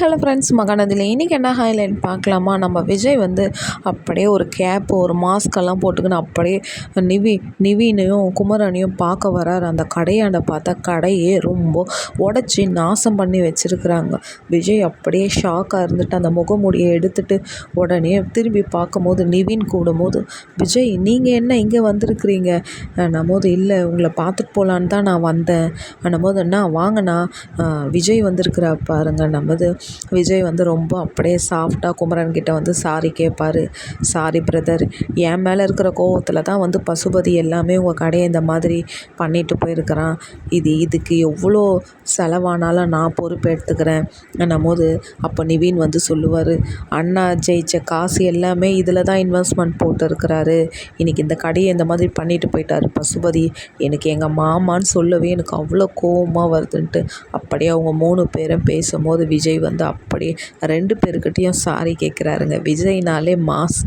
Hello friends மகாநதியில் இன்றைக்கி என்ன highlight பார்க்கலாமா? நம்ம விஜய் வந்து அப்படியே ஒரு கேப்பு ஒரு மாஸ்கெல்லாம் போட்டுக்கின்னு அப்படியே நிவி நிவினையும் குமரனையும் பார்க்க வரார் அந்த கடையாண்ட பார்த்தா கடையே ரொம்ப உடச்சி நாசம் பண்ணி வச்சுருக்குறாங்க. விஜய் அப்படியே ஷாக்காக இருந்துட்டு அந்த முகமூடியை எடுத்துட்டு உடனே திரும்பி பார்க்கும்போது நிவின் கூடும்போது விஜய் நீங்கள் என்ன இங்கே வந்திருக்கிறீங்க? நம்மோது இல்லை உங்களை பார்த்துட்டு போகலான்னு தான் நான் வந்தேன். போது என்ன வாங்கண்ணா. விஜய் வந்திருக்கிறா பாருங்க. நம்மது விஜய் வந்து ரொம்ப அப்படியே சாஃப்டாக குமரன்கிட்ட வந்து சாரி கேட்பாரு சாரி பிரதர் என் மேலே இருக்கிற கோவத்தில் தான் வந்து பசுபதி எல்லாமே உங்கள் கடையை இந்த மாதிரி பண்ணிட்டு போயிருக்கிறான். இது இதுக்கு எவ்வளோ செலவானாலும் நான் பொறுப்பு எடுத்துக்கிறேன் போது அப்போ நிவீன் வந்து சொல்லுவார் அண்ணா ஜெயிச்ச காசு எல்லாமே இதில் தான் இன்வெஸ்ட்மெண்ட் போட்டு இருக்கிறாரு இன்றைக்கி இந்த கடையை இந்த மாதிரி பண்ணிட்டு போயிட்டார் பசுபதி. எனக்கு எங்கள் மாமான்னு சொல்லவே எனக்கு அவ்வளோ கோவமாக வருதுன்ட்டு. அப்படியே அவங்க மூணு பேரும் பேசும்போது விஜய் வந்து வந்து அப்படியே ரெண்டு பேருக்கிட்டேயும் சாரி கேட்குறாருங்க விஜய்னாலே மாஸ்